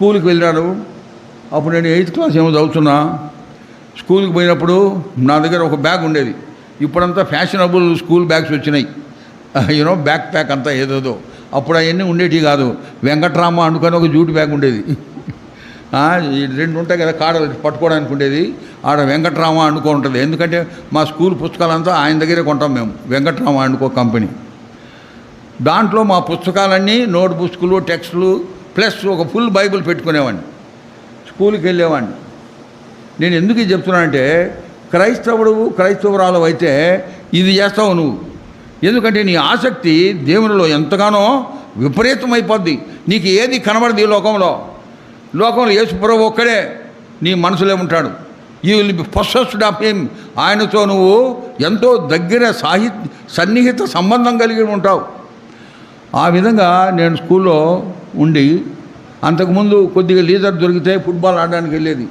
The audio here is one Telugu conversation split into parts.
స్కూల్కి వెళ్ళాడు అప్పుడు నేను ఎయిత్ క్లాస్ ఏమో చదువుతున్నా. స్కూల్కి పోయినప్పుడు నా దగ్గర ఒక బ్యాగ్ ఉండేది. ఇప్పుడంతా ఫ్యాషనబుల్ స్కూల్ బ్యాగ్స్ వచ్చినాయి. యూనో బ్యాక్ ప్యాక్ అంతా ఏదేదో. అప్పుడు అవన్నీ ఉండేటివి కాదు. వెంకట్రామ అనుకొని ఒక జూట్ బ్యాగ్ ఉండేది. రెండు ఉంటాయి కదా కాడలు పట్టుకోవడానికి ఉండేది. ఆడ వెంకట్రామ అనుకో ఉంటుంది. ఎందుకంటే మా స్కూల్ పుస్తకాలంతా ఆయన దగ్గరే కొంటాం మేము. వెంకట్రామ అనుకో కంపెనీ. దాంట్లో మా పుస్తకాలన్నీ నోట్ బుక్స్లు టెక్స్ట్లు ప్లస్ ఒక ఫుల్ బైబిల్ పెట్టుకునేవాడిని. స్కూల్కి వెళ్ళేవాడిని. నేను ఎందుకు చెప్తున్నానంటే క్రైస్తవుడు క్రైస్తవురాలు అయితే ఇది చేస్తావు నువ్వు. ఎందుకంటే నీ ఆసక్తి దేవునిలో ఎంతగానో విపరీతమైపోద్ది. నీకు ఏది కనబడదు ఈ లోకంలో. లోకంలో యేసుప్రభు ఒక్కడే నీ మనసులో ఉంటాడు. You will be possessed of him ఆయనతో నువ్వు ఎంతో దగ్గర సాహిత్య సన్నిహిత సంబంధం కలిగి ఉంటావు. ఆ విధంగా నేను స్కూల్లో ఉండి అంతకుముందు కొద్దిగా లీజర్ దొరికితే ఫుట్బాల్ ఆడడానికి వెళ్ళేది.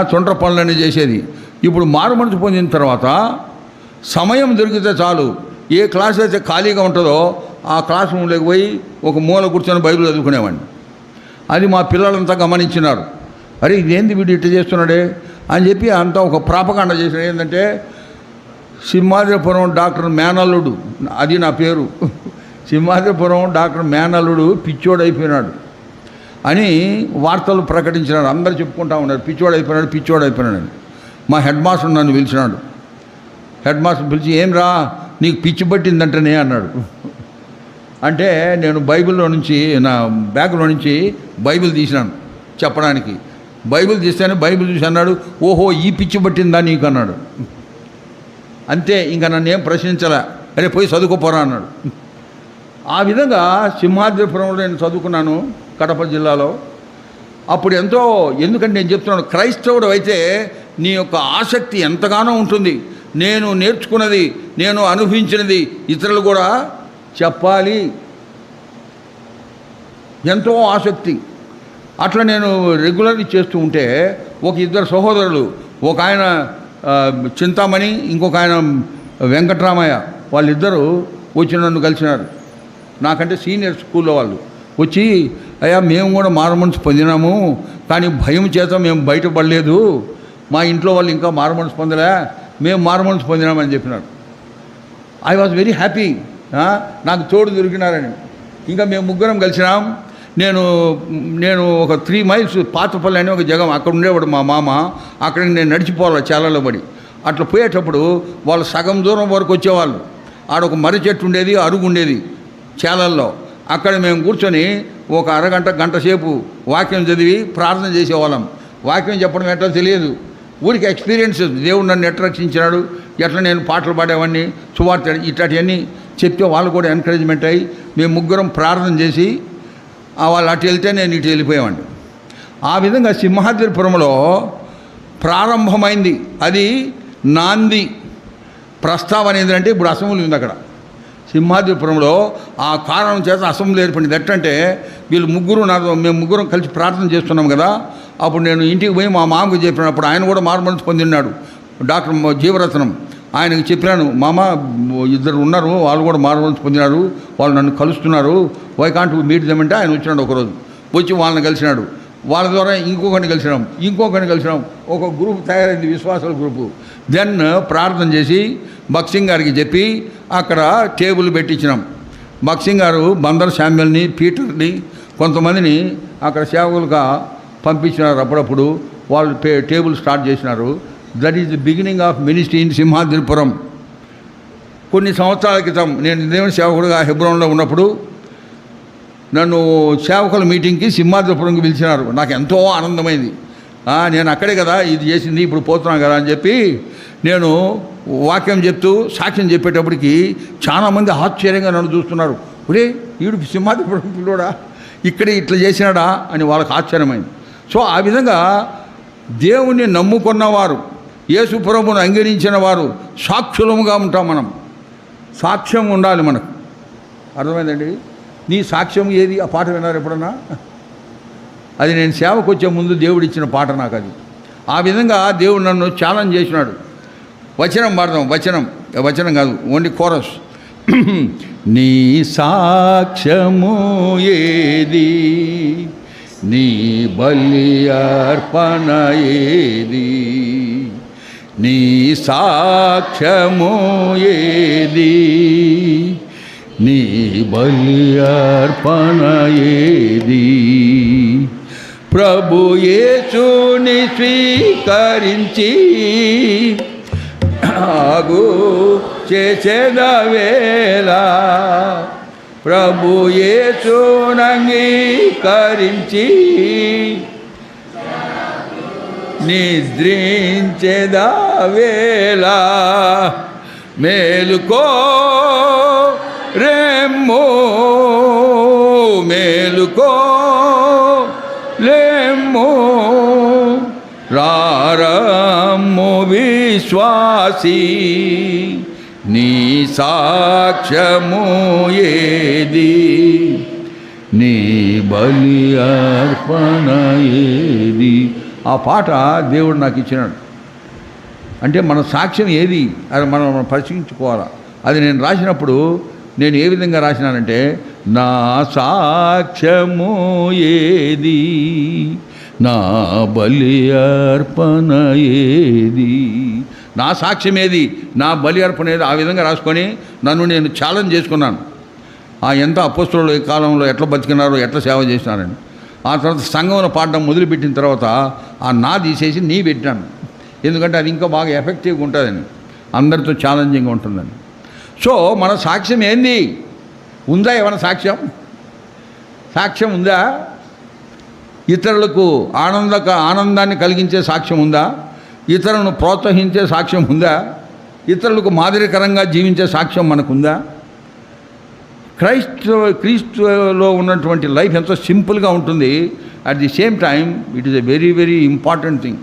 తొండ్ర పనులన్నీ చేసేది. ఇప్పుడు మారు పొందిన తర్వాత సమయం దొరికితే చాలు. ఏ క్లాస్ అయితే ఖాళీగా ఉంటుందో ఆ క్లాస్ రూమ్లోకి పోయి ఒక మూల కూర్చొని బైబిల్ చదువుకునేవాడిని. అది మా పిల్లలంతా గమనించినారు. అరే ఇదేంది వీడు ఇట్ట చేస్తున్నాడే? అని చెప్పి అంతా ఒక ప్రాపకాండ చేసిన ఏంటంటే సింహాద్రిపురం డాక్టర్ మేనల్లుడు అది నా పేరు. సింహాద్రిపురం డాక్టర్ మేనల్లుడు పిచ్చోడు అయిపోయినాడు అని వార్తలు ప్రకటించినాడు. అందరు చెప్పుకుంటా ఉన్నారు పిచ్చోడు అయిపోయినాడు పిచ్చోడు అయిపోయినాడు మా హెడ్ మాస్టర్ నన్ను పిలిచినాడు. హెడ్ మాస్టర్ పిలిచి ఏం రా నీకు పిచ్చి పట్టిందంటనే అన్నాడు. అంటే నేను బైబిల్లో నుంచి నా బ్యాగ్లో నుంచి బైబిల్ తీసినాను చెప్పడానికి. బైబిల్ తీస్తేనే బైబిల్ చూసి అన్నాడు ఓహో ఈ పిచ్చి పట్టిందా నీకు అన్నాడు. అంతే ఇంకా నన్ను ఏం ప్రశ్నించలే. అరే పోయి చదువుకోపోరా అన్నాడు. ఆ విధంగా సింహాద్రిపురంలో నేను చదువుకున్నాను కడప జిల్లాలో. అప్పుడు ఎంతో ఎందుకంటే నేను చెప్తున్నాను క్రైస్తవుడు అయితే నీ యొక్క ఆసక్తి ఎంతగానో ఉంటుంది. నేను నేర్చుకున్నది నేను అనుభవించినది ఇతరులు కూడా చెప్పాలి. ఎంతో ఆసక్తి. అట్లా నేను రెగ్యులర్లీ చేస్తూ ఉంటే ఒక ఇద్దరు సహోదరులు ఒక ఆయన చింతామణి ఇంకొక ఆయన వెంకట్రామయ్య వాళ్ళిద్దరూ వచ్చి నన్ను కలిసినారు. నాకంటే సీనియర్ స్కూల్లో వాళ్ళు వచ్చి అయ్యా మేము కూడా మారుమనసు పొందినాము కానీ భయం చేత మేము బయటపడలేదు. మా ఇంట్లో వాళ్ళు ఇంకా మారుమనసు పొందలే మేము మారుమనసు పొందినామని చెప్పినారు ఐ వాజ్ వెరీ హ్యాపీ నాకు తోడు దొరికినారని. ఇంకా మేము ముగ్గురం కలిసినాం. నేను నేను ఒక త్రీ మైల్స్ పాతపల్లి అని ఒక జగం అక్కడ ఉండేవాడు మా మామ. అక్కడికి నేను నడిచిపోవాలి చాలలో పడి. అట్లా పోయేటప్పుడు వాళ్ళు సగం దూరం వరకు వచ్చేవాళ్ళు. ఆడ ఒక మర్రి చెట్టు ఉండేది అరుగు ఉండేది. చేలల్లో. అక్కడ మేము కూర్చొని ఒక అరగంట గంట సేపు వాక్యం చదివి ప్రార్థన చేసేవాళ్ళం. వాక్యం చెప్పడం ఎట్లా తెలియదు. ఊరికి ఎక్స్పీరియన్స్ దేవుడు నన్ను ఎట్లా రక్షించినాడు ఎట్లా నేను పాటలు పాడేవాడిని సువార్త ఇట్లాంటివన్నీ చెప్తే వాళ్ళు కూడా ఎంకరేజ్మెంట్ అయ్యి మేము ముగ్గురం ప్రార్థన చేసి వాళ్ళు అటు వెళ్తే నేను ఇటు వెళ్ళిపోయేవాడిని. ఆ విధంగా సింహాద్రిపురంలో ప్రారంభమైంది. అది నాంది. ప్రస్తావన ఏంటంటే ఇప్పుడు అసెంబ్లీ ఉంది అక్కడ. సింహాద్రిపురంలో ఆ కారణం చేత అసెంబ్లీ ఏర్పడింది. ఎట్టంటే వీళ్ళు ముగ్గురు నాకు మేము ముగ్గురం కలిసి ప్రార్థన చేస్తున్నాం కదా. అప్పుడు నేను ఇంటికి పోయి మా మామకు చెప్పినప్పుడు ఆయన కూడా మారుమనసు పొందిన్నాడు. డాక్టర్ జీవరత్నం. ఆయనకు చెప్పినాను మామ ఇద్దరు ఉన్నారు వాళ్ళు కూడా మారుమనసు పొందినారు వాళ్ళు నన్ను కలుస్తున్నారు వై మీట్ దెమంటే ఆయన వచ్చినాడు ఒకరోజు. వచ్చి వాళ్ళని కలిసినాడు. వాళ్ళ ద్వారా ఇంకొకరిని కలిసినాం ఇంకొకరిని కలిసినాం. ఒక గ్రూప్ తయారైంది విశ్వాసాల గ్రూపు. దెన్ ప్రార్థన చేసి బక్సింగ్ గారికి చెప్పి అక్కడ టేబుల్ పెట్టించినాం. బక్సింగ్ గారు బందర్ శామ్యుల్ని పీటర్ని కొంతమందిని అక్కడ సేవకులుగా పంపించినారు అప్పుడప్పుడు. వాళ్ళు టేబుల్ స్టార్ట్ చేసినారు. That is the beginning of ministry in Simhadripuram. కొన్ని సంవత్సరాల క్రితం నేను దేవుని సేవకుడుగా హెబ్రోన్లో ఉన్నప్పుడు నన్ను సేవకుల మీటింగ్కి సింహాద్రిపురంకి పిలిచినారు. నాకు ఎంతో ఆనందమైంది. నేను అక్కడే కదా ఇది చేసింది ఇప్పుడు పోతున్నాను కదా అని చెప్పి నేను వాక్యం చెప్తూ సాక్ష్యం చెప్పేటప్పటికి చాలామంది ఆశ్చర్యంగా నన్ను చూస్తున్నారు. ఒరే ఈడు సింహాద్రిపురం పిల్లోడా? ఇక్కడ ఇట్లా చేసినాడా? అని వాళ్ళకి ఆశ్చర్యమైంది. సో ఆ విధంగా దేవుణ్ణి నమ్ముకున్నవారు యేసుప్రభును అంగీకరించిన వారు సాక్షులముగా ఉంటాం మనం. సాక్ష్యం ఉండాలి మనకు. అర్థమైందండి? నీ సాక్ష్యం ఏది? ఆ పాట విన్నారు ఎప్పుడన్నా? అది నేను సేవకు వచ్చే ముందు దేవుడిచ్చిన పాట నాకు అది ఆ విధంగా దేవుడు నన్ను ఛాలెంజ్ చేసినాడు. వచనం పాడదాం వచనం వచనం కాదు ఓన్లీ కోరస్ నీ సాక్ష్యము ఏది? నీ బలి అర్పణ ఏది? నీ సాక్ష్యము ఏది? నీ బలి అర్పణ ఏది? ప్రభు యేసుని స్వీకరించి ఆగు చేసేదవేళ ప్రభు నిద్రించేదా నిద్రించేదవేళ మేలుకో రెమ్మో. మేలుకో లేమ్మో. రారా విశ్వాసి నీ సాక్ష్యము ఏది? నీ బలి అర్పణ ఏది? ఆ పాట దేవుడు నాకు ఇచ్చినాడు. అంటే మన సాక్ష్యం ఏది? అది మనం మనం పరిశీలించుకోవాలా? అది నేను రాసినప్పుడు నేను ఏ విధంగా రాసినానంటే నా సాక్ష్యము ఏది? నా బలి అర్పణ ఏది? నా సాక్ష్యం ఏది? నా బలి అర్పణ ఏది? ఆ విధంగా రాసుకొని నన్ను నేను ఛాలెంజ్ చేసుకున్నాను. ఆ ఎంత అపోస్తులు ఈ కాలంలో ఎట్లా బతికినారో ఎట్లా సేవ చేసినారని. ఆ తర్వాత సంఘంలో పాడడం మొదలుపెట్టిన తర్వాత ఆ నా తీసేసి నీ పెట్టాను ఎందుకంటే అది ఇంకా బాగా ఎఫెక్టివ్గా ఉంటుందని. అందరితో ఛాలెంజింగ్గా ఉంటుందని. సో మన సాక్ష్యం ఏంది? ఉందా ఏమైనా సాక్ష్యం? సాక్ష్యం ఉందా? ఇతరులకు ఆనందక ఆనందాన్ని కలిగించే సాక్ష్యం ఉందా? ఇతరులను ప్రోత్సహించే సాక్ష్యం ఉందా? ఇతరులకు మాదిరికరంగా జీవించే సాక్ష్యం మనకుందా? క్రైస్తవ క్రీస్తులో ఉన్నటువంటి లైఫ్ ఎంతో సింపుల్గా ఉంటుంది. At the same time it is a very very important thing.